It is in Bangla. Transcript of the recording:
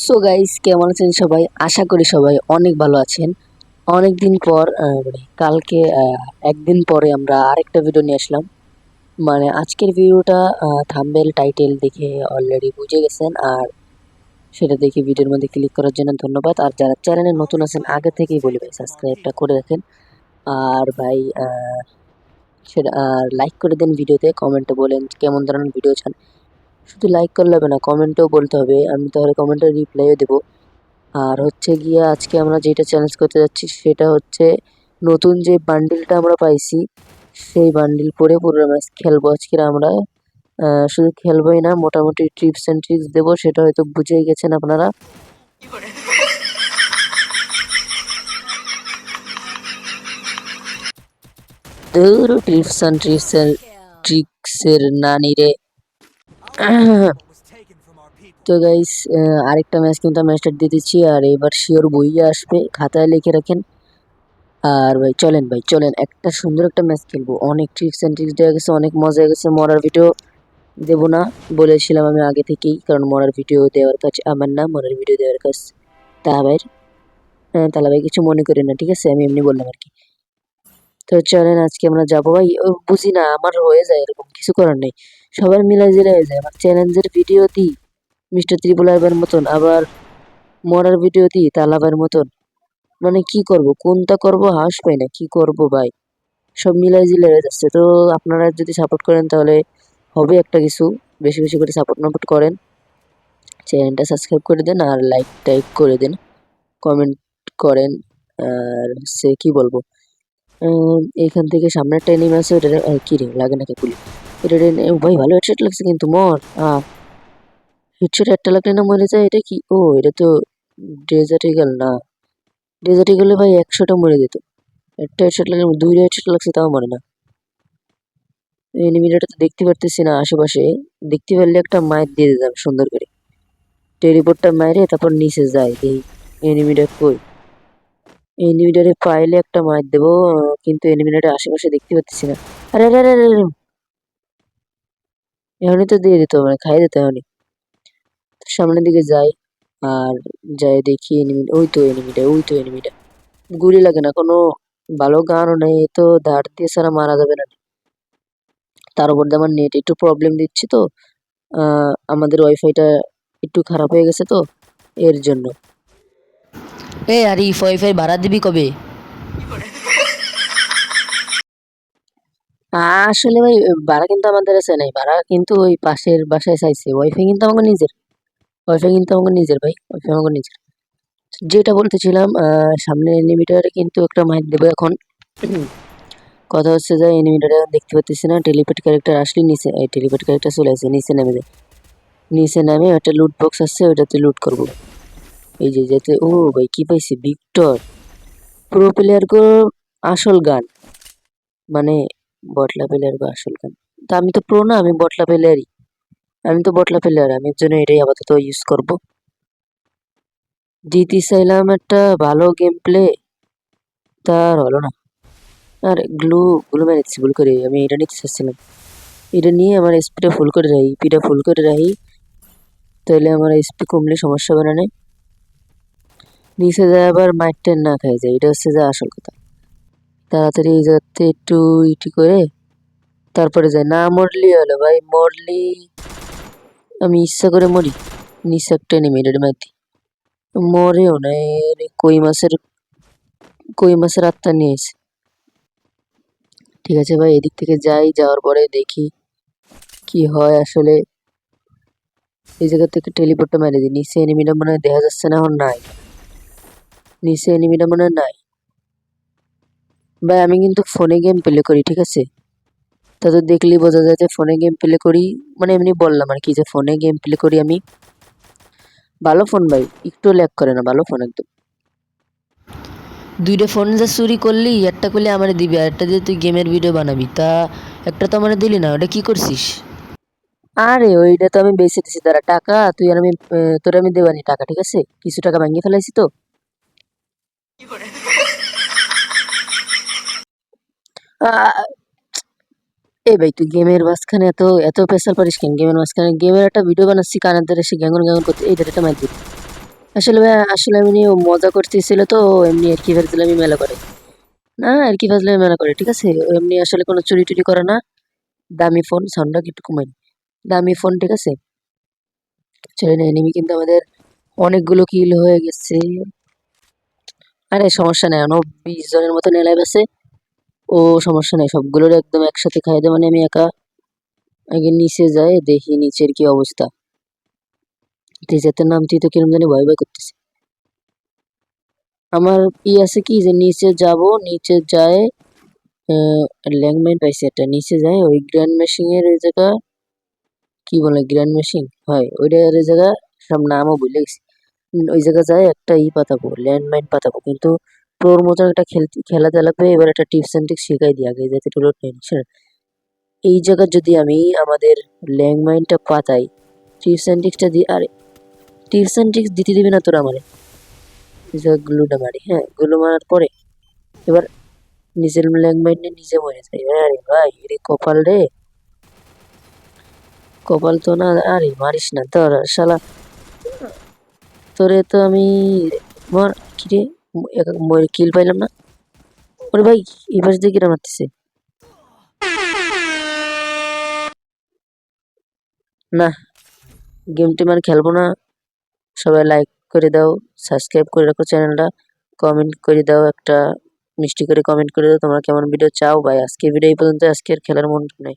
সো গাইস কেমন আছেন সবাই? আশা করি সবাই অনেক ভালো আছেন। অনেক দিন পর মানে কালকে একদিন পরে আমরা আরেকটা ভিডিও নিয়ে আসলাম। মানে আজকের ভিডিওটা থাম্বেল টাইটেল দেখে অলরেডি বুঝে গেছেন। আর সেটা দেখে ভিডিওর মধ্যে ক্লিক করার জন্য ধন্যবাদ। আর যারা চ্যানেলে নতুন আছেন, আগে থেকেই বলি ভাই সাবস্ক্রাইবটা করে রাখেন। আর ভাই সেটা, আর লাইক করে দেন ভিডিওতে কমেন্টে বলেন কেমন ধরনের ভিডিও চান। শুধু লাইক করলে হবে না কমেন্টেও বলতে হবে। আমি তাহলে কমেন্টে রিপ্লাইও দেবো। আর হচ্ছে গিয়ে আজকে আমরা যেটা চ্যালেঞ্জ করতে যাচ্ছি সেটা হচ্ছে নতুন যে বান্ডিলটা আমরা পাইছি, সেই বান্ডিল পরে পুরো ম্যাচ খেলব। আজকে আমরা শুধু খেলবোই না, মোটামুটি টিপস অ্যান্ড ট্রিক্স দেবো, সেটা হয়তো বুঝেই গেছেন আপনারা। টিপস অ্যান্ড ট্রিক্স এর ট্রিক্সের নানি রে তো গাইস আরেকটা ম্যাচ কিন্তু স্টার্ট দিয়ে দিচ্ছি, আর এবার শিওর বইয়ে আসবে, খাতায় লিখে রাখেন। আর ভাই, চলেন ভাই, চলেন, একটা সুন্দর একটা ম্যাচ খেলব। অনেক ট্রিক্স অ্যান্ড ট্রিক্স দেওয়া গেছে, অনেক মজা গেছে, মরার ভিডিও দেবো না, বলেছিলাম আমি আগে থেকেই, কারণ মরার ভিডিও দেওয়ার কাজ আমার না, মরার ভিডিও দেওয়ার কাজ হ্যাঁ তাহলে ভাই, কিছু মনে করেন না, ঠিক আছে? আমি এমনি বললাম আর কি। তো চলেন আজকে আমরা যাব। ভাই বুঝি না, আমার হয়ে যায় এরকম, কিছু করার নেই। সবার মিলাই জিলে হয়ে যায় আমার চ্যালেঞ্জের ভিডিও দিই, মিস্টার ত্রিপুলার মতন, আবার মরার ভিডিও দিই, তালাবার মতন। মানে কি করব, কোনটা করব, হাঁস পাই না, কি করব ভাই? সব মিলাই জিলে হয়ে যাচ্ছে। তো আপনারা যদি সাপোর্ট করেন, তাহলে হবে একটা কিছু, বেশি বেশি করে সাপোর্ট মাপোর্ট করেন। চ্যানেলটা সাবস্ক্রাইব করে দেন, আর লাইক টাইক করে দেন। কমেন্ট করেন, আর সে কি বলব? উম, এইখান থেকে সামনে একটা এনিমি আছে ওটা কি রে লাগে নাকি কেকুলি এটা ভাই ভালো হেডশট লাগছে কিন্তু মর। আহ হেডশট একটা লাগলে না মরে যায় এটা কি? ও এটা তো ডেজার্ট ইগল না। ডেজার্ট ইগলে ভাই একশোটা মরে যেত। একটা হেডশট লাগলে দুইটা হেডশট লাগছে তাও মরে না। এনিমিটা তো দেখতে পারতেছি না আশেপাশে। দেখতে পারলে একটা মায়ের দিয়ে দিতাম সুন্দর করে। টেলিপোর্টটা মাইরে তারপর নিচে যায় এই এনিমিটা কই? এনিমিটারে পাইলে একটা মার দেবো কিন্তু এনিমিটারে আশেপাশে দেখতে পাচ্ছি না। আরে আরে আরে আরে। এখনই তো দিয়ে দিত মানে খাইয়ে দিতে এখনই সামনের দিকে যাই, আর যাই দেখি এনিমি ওই তো এনিমিটা ওই তো এনিমিটা গুলি লাগে না, কোনো ভালো গানও নেই তো ধার দিয়ে ছাড়া মারা যাবে না। তার উপর দিয়ে আমার নেট একটু প্রবলেম দিচ্ছে তো আমাদের ওয়াইফাইটা একটু খারাপ হয়ে গেছে তো, এর জন্য। এ আরিফ ওয়াইফাই ভাড়া দিবি কবে? আসলে ভাই ভাড়া কিন্তু আমাদের কাছে নেই। ভাড়া কিন্তু ওই পাশের বাসায় চাইছে। ওয়াইফাই কিন্তু আমাকে নিজের। ওয়াইফাই কিন্তু আমাকে নিজের, ভাই। ওয়াইফাই আমাকে নিজের। যেটা বলতেছিলাম সামনে এনিমিটারে কিন্তু একটা মাইক দেবো এখন। কথা হচ্ছে যে এনিমিটারে দেখতে পাচ্ছি না। টেলিপেট ক্যারেক্টার আসলে নিচে, এই টেলিপেট ক্যারেক্টার চলে আসে, নিচে নেমে যায়। নিচে নামে একটা লুট বক্স আসছে ওটাতে লুট করব। এই যে যেতে, ও ভাই কি পাইছি? ভিক্টর। প্রো প্লেয়ার গো, আসল গান। মানে বটলা প্লেয়ার গো, আসল গান। তা আমি তো প্রো না, আমি বটলা প্লেয়ারই আমি তো বটলা প্লেয়ার আমি এর জন্য এটাই আপাতত ইউজ করব। দিতে চাইলাম একটা ভালো গেম প্লে তার হলো না। আর, গ্লু গ্লু মেরে দিচ্ছি ভুল করে, আমি এটা নিতে চাচ্ছিলাম। এটা নিয়ে আমার এসপিটা ফুল করে রাখি পিটা ফুল করে রাখি তাহলে আমার এসপি কমলে সমস্যা হবে নে। নিচে যায় আবার মাইটটা না খাই যায়। এটা হচ্ছে যে আসল কথা। তাড়াতাড়ি এই জায়গাতে একটু ইটি করে তারপরে যায় না মরলি হলো ভাই মরলি আমি ইচ্ছা করে মরি। নিচে একটা নেমে এটা মাইতি মরেও না কই মাছের কই মাছের আত্মা নিয়ে এসে। ঠিক আছে ভাই, এদিক থেকে যাই, যাওয়ার পরে দেখি কি হয় আসলে। এই জায়গা থেকে টেলিপোর্টটা মেরে দিই। নিচে এনিমিটা মনে হয় দেখা যাচ্ছে না, এখন নাই। নিচে এনিমিটা মনে নাই। ভাই আমি কিন্তু ফোনে গেম প্লে করি ঠিক আছে? তা তো দেখলেই বোঝা যায় যে ফোনে গেম প্লে করি মানে এমনি বললাম আর কি যে ফোনে গেম প্লে করি আমি। ভালো ফোন ভাই একটু ল্যাগ করে না ভালো ফোন একদম। দুইটা ফোন যা চুরি করলি একটা করলে আমার দিবি আর একটা দিয়ে তুই গেমের ভিডিও বানাবি তা একটা তো আমার দিলি না ওটা কি করছিস? আরে ওইটা তো আমি বেঁচে দিছি তারা টাকা তুই আর আমি তোর আমি দেবানি টাকা ঠিক আছে? কিছু টাকা ভাঙিয়ে ফেলাইছি তো। আহ, এ ভাই তুই গেমের মাঝখানে এত এত প্রেসার পারিস কেন? গেমের মাঝখানে গেমের একটা ভিডিও বানাচ্ছি কানের সে গ্যাঙ্গন গ্যাঙ্গন করতে। এই এটা মাইর দিবি। আসলে ভাই আসলে এমনি ও মজা করতেছিল তো এমনি আর কি ফাজলামি মেলা করে। না আর কি ফাজলামি মেলা করে ঠিক আছে? এমনি আসলে কোনো চুরি টুরি করে না। দামি ফোন সাউন্ডটা একটু কমাই। দামি ফোন ঠিক আছে? চলে না এনিমি কিন্তু আমাদের অনেকগুলো কিল হয়ে গেছে। আরে সমস্যা নেই ও বিশ জনের মতো নেলাই আছে। ও সমস্যা নেই, সবগুলোর একদম একসাথে খাই দেয় মানে আমি একা আগে নিচে যাই, দেখি নিচের কি অবস্থা। টিচারটার নামটি তো কিরম জানি ভয় ভয় করতেছে। আমার ই আছে কি যে নিচে যাব, নিচে যায় ল্যাংম্যান পাইছে একটা, নিচে যায় ওই গ্র্যান্ড মেশিং এর ওই জায়গা, কি বলে, গ্র্যান্ড মেশিন হয়, ওইটার ওই জায়গা, সব নামও ভুলে গেছি। ওই জায়গা যায়, একটা ই পাতাবো, ল্যান্ডমাইন পাতাবো। কিন্তু তোর মতন একটা খেলাতে লাগবে, এবার একটা টিপস অ্যান্ড ট্রিক্স শিখাই দিই আগে, যাতে তোর টেনশন এই জায়গার যদি আমি আমাদের ল্যান্ডমাইনটা পাতাই, টিপস অ্যান্ড ট্রিক্সটা দিই আরে, টিপস অ্যান্ড ট্রিক্স দিতে দিবি না তোরা আমারে? গ্লুটা মারি হ্যাঁ গ্লু মারার পরে এবার নিজের ল্যান্ডমাইন নিয়ে নিজে মরে যাই আরে ভাই রে কপাল রে। কপাল তো না, আরে মারিস না তোর শালা। তোরে তো আমি মর কিরে কিল পাইলাম না। ওরে ভাই এবার দিয়ে কিরা মারতেছে? না গেম টেম আর খেলব না। সবাই লাইক করে দাও সাবস্ক্রাইব করে রাখো চ্যানেলটা কমেন্ট করে দাও একটা, মিষ্টি করে কমেন্ট করে দাও, তোমরা কেমন ভিডিও চাও? ভাই আজকে ভিডিও এই পর্যন্ত আজকের খেলার মন নেই।